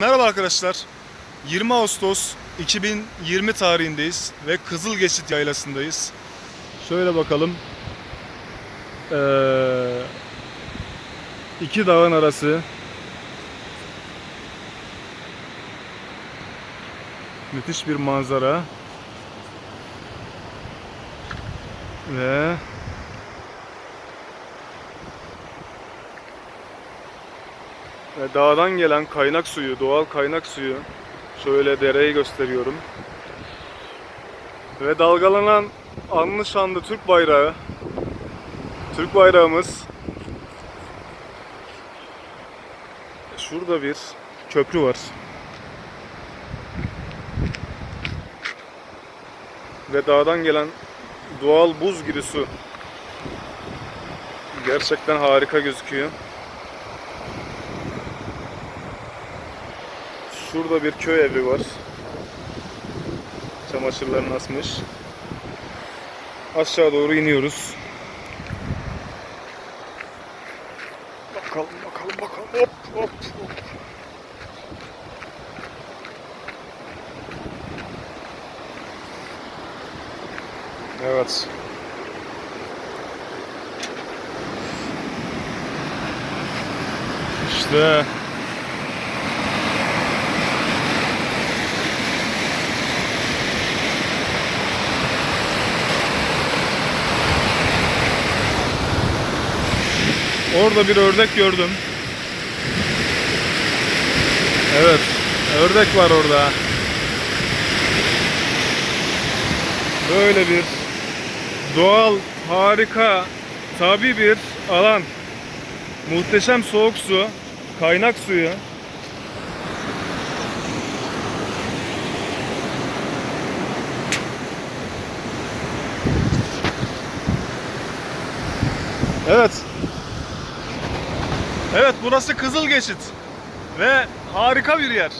Merhaba arkadaşlar. 20 Ağustos 2020 tarihindeyiz ve Kızılgeçit Yaylası'ndayız. Şöyle bakalım. Ee, iki dağın arası. Müthiş bir manzara. Ve dağdan gelen kaynak suyu, doğal kaynak suyu şöyle dereyi gösteriyorum. Ve dalgalanan anlı şanlı Türk bayrağı. Türk bayrağımız. Şurada bir köprü var. Ve dağdan gelen doğal buz gibi su. Gerçekten harika gözüküyor. Şurada bir köy evi var. Çamaşırlarını asmış. Aşağı doğru iniyoruz. Bakalım bakalım bakalım. Hop hop hop. Evet. İşte Orada bir ördek gördüm. Evet, ördek var orada. Böyle bir doğal, harika, tabi bir alan. Muhteşem soğuk su, kaynak suyu. Evet, Evet burası Kızılgeçit ve harika bir yer.